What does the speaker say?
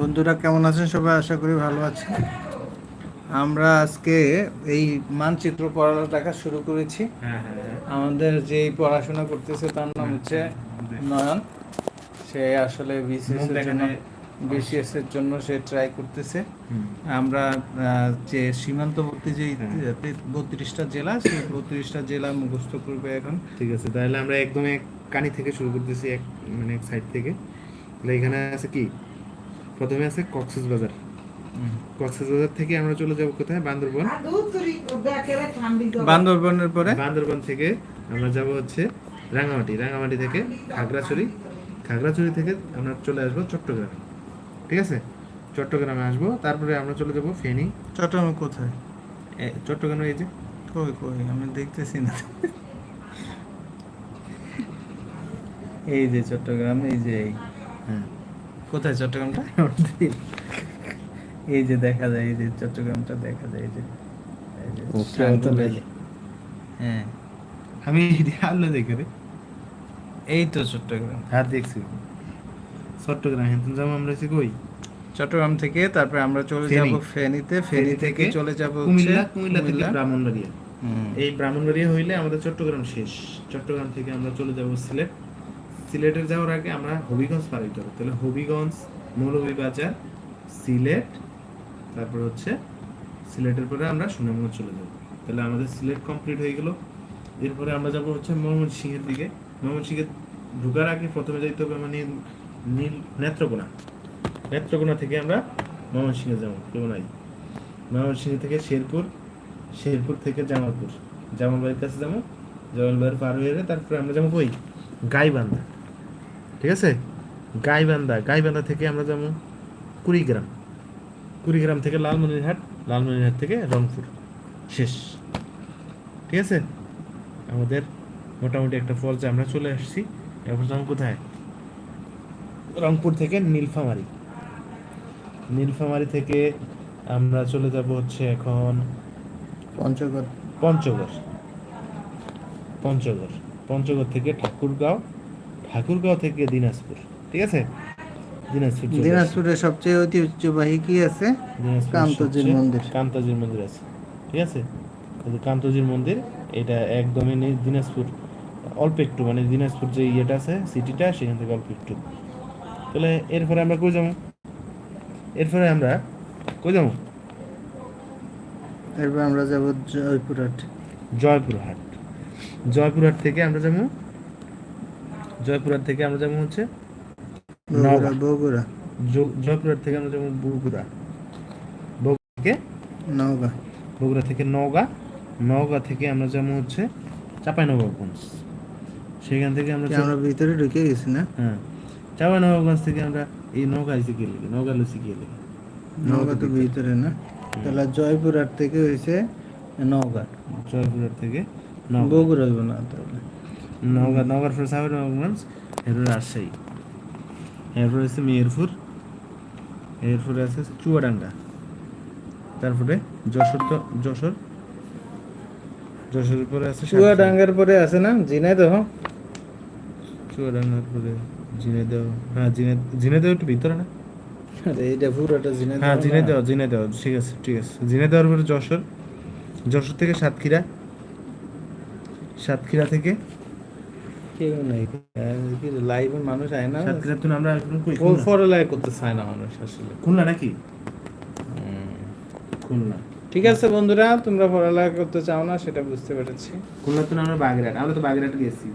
বন্ধুরা কেমন আছেন? সবাই আশা করি ভালো আছেন। আমরা আজকে এই মানচিত্র পড়া দেখা শুরু করেছি। হ্যাঁ হ্যাঁ হ্যাঁ। আমাদের যে পড়াশোনা করতেছে তার নাম হচ্ছে নয়ন। সে আসলে বিসিএস এর জন্য বিসিএস এর জন্য সে ট্রাই করতেছে। আমরা যে সীমান্তবর্তী যে। বত্রিশটা জেলা সেই বত্রিশটা জেলা মুখস্থ করবে এখন। ঠিক আছে তাহলে আমরা একদম এক কানি থেকে শুরু করতেছি এক মানে এক সাইড থেকে। এখানে আছে কি? প্রথমে আছে কক্সেস বাজার। কক্সেস বাজার থেকে আমরা চলে যাব কোথায়? বান্দরবন। বান্দরবনের পরে? বান্দরবন থেকে আমরা যাব হচ্ছে রাঙামাটি রাঙামাটি থেকে খাগড়াছড়ি। খাগড়াছড়ি থেকে আমরা চলে আসব চট্টগ্রাম। ঠিক আছে? চট্টগ্রামে আসব তারপরে আমরা চলে যাব ফেনী। চট্টগ্রামে কোথায়? চট্টগ্রামে এই যে। কই কই? আমি দেখতেছি না। এই যে চট্টগ্রাম এই যে এই। হ্যাঁ। কোথায়? চট্টগ্রামটা? এই যে দেখা যায় এই যে চট্টগ্রামটা দেখা যায় এই যে। হ্যাঁ। আমি আল্লাহ দেখে রে। এই তো চট্টগ্রাম। হ্যাঁ দেখছি। চট্টগ্রাম যাব আমরা কই? চট্টগ্রাম থেকে তারপরে আমরা চলে যাব ফেনীতে। ফেনী থেকে চলে যাব কুমিল্লা কুমিল্লা থেকে ব্রাহ্মণবাড়িয়া। এই ব্রাহ্মণবাড়িয়া হইলে আমাদের চট্টগ্রাম শেষ। চট্টগ্রাম থেকে আমরা চলে যাব সিলেট। সিলেটের যাওয়ার আগে আমরা হবিগঞ্জ পার হইতে হবে। তাহলে হবিগঞ্জ, মৌলভীবাজার, সিলেট, তারপর হচ্ছে সিলেটের পরে আমরা সুনামগঞ্জ চলে যাব। তাহলে আমাদের সিলেট কমপ্লিট হয়ে গেল। এরপরে আমরা যাব হচ্ছে মোহাম্মদ সিংহের দিকে। মোহাম্মদ সিংহের ঢুকার আগে প্রথমে যাইতে হবে মানে নীল নেত্রকোনা। নেত্রকোনা থেকে আমরা মোহাম্মদ সিংহে যাব কেমন আই মোহাম্মদ সিংহ থেকে শেরপুর শেরপুর থেকে জামালপুর। জামালবাড়ির কাছে যাব জামালবাড়ির পার হয়ে তারপরে আমরা যাব কই? গাইবান্ধা। ঠিক আছে? গাইবান্ধা গাইবান্ধা থেকে আমরা যাব কুড়িগ্রাম। কুড়িগ্রাম থেকে লালমনিরহাট লালমনিরহাট থেকে রংপুর। শেষ। ঠিক আছে? আমাদের মোটামুটি একটা পর্যায়ে আমরা চলে আসছি। এরপর যাব কোথায়? রংপুর থেকে নীলফামারি। নীলফামারি থেকে আমরা চলে যাব হচ্ছে এখন পঞ্চগড়। পঞ্চগড়। পঞ্চগড়। পঞ্চগড় থেকে ঠাকুরগাঁও। ঠাকুরগাঁও থেকে দিনাজপুর ঠিক আছে? দিনাজপুর দিনাজপুরের সবচেয়ে ঐতিহ্যবাহী কি আছে? কান্তজির মন্দির। কান্তজির মন্দির আছে ঠিক আছে? কান্তজির মন্দির এটা একদমই নেই দিনাজপুর অল্প একটু মানে দিনাজপুর যে ইয়েটা আছে সিটিটা সেখান থেকে অল্প একটু। তাহলে এরপরে আমরা কই যাব? এরপরে আমরা কই যাব? এরপর আমরা যাব জয়পুরহাট। জয়পুরহাট। জয়পুরহাট থেকে আমরা যাব জয়পুরহাট থেকে আমরা যাব হচ্ছে বগুড়া নওগাঁ। জয়পুরহাট থেকে আমরা যাব বগুড়া। বগুড়া থেকে? নওগাঁ। বগুড়া থেকে নওগাঁ। নওগাঁ থেকে আমরা যাব হচ্ছে চাঁপাইনবাবগঞ্জ। সেখান থেকে আমরা আমরা ভিতরে ঢুকে গেছি না? হ্যাঁ। চাঁপাইনবাবগঞ্জ থেকে আমরা এই নৌকা এসে গিয়ে লিখি নৌকা লুচি গিয়ে লিখি নওগাঁ তো ভিতরে না? তাহলে জয়পুরহাট থেকে হয়েছে নওগাঁ। জয়পুরহাট থেকে বগুড়া হইব না তাহলে। নওগাঁ নওগাঁর পরে এরপরে রাজশাহী। এরপরে আছে মেহেরপুর এরপরে আছে চুয়াডাঙ্গা। তারপরে যশোর তো যশোর। যশোরের পরে আছে চুয়াডাঙ্গার পরে আছে না? ঝিনাইদহ। চুয়াডাঙ্গার পরে ঝিনাইদহ। হ্যাঁ ঝিনাই ঝিনাইদহ একটু ভিতরে না? আরে এইটা পুরোটা ঝিনাইদহ হ্যাঁ না? ঝিনাইদহ ঝিনাইদহ। ঠিক আছে ঠিক আছে। ঝিনাইদহের পরে যশোর। যশোর থেকে সাতক্ষীরা। সাতক্ষীরা থেকে কেউ নাই। লাইভে মানুষ আয় না। সাতক্ষীরা তো আমরা কই ফুল পড়ালেখা করতে চায় না মানুষ আসলে। খুলনা নাকি? খুলনা। ঠিক আছে বন্ধুরা তোমরা পড়ালেখা করতে চাও না সেটা বুঝতে পেরেছি। খুলনা তো আমরা বাগেরহাট। আমরা তো বাগেরহাট গেছি।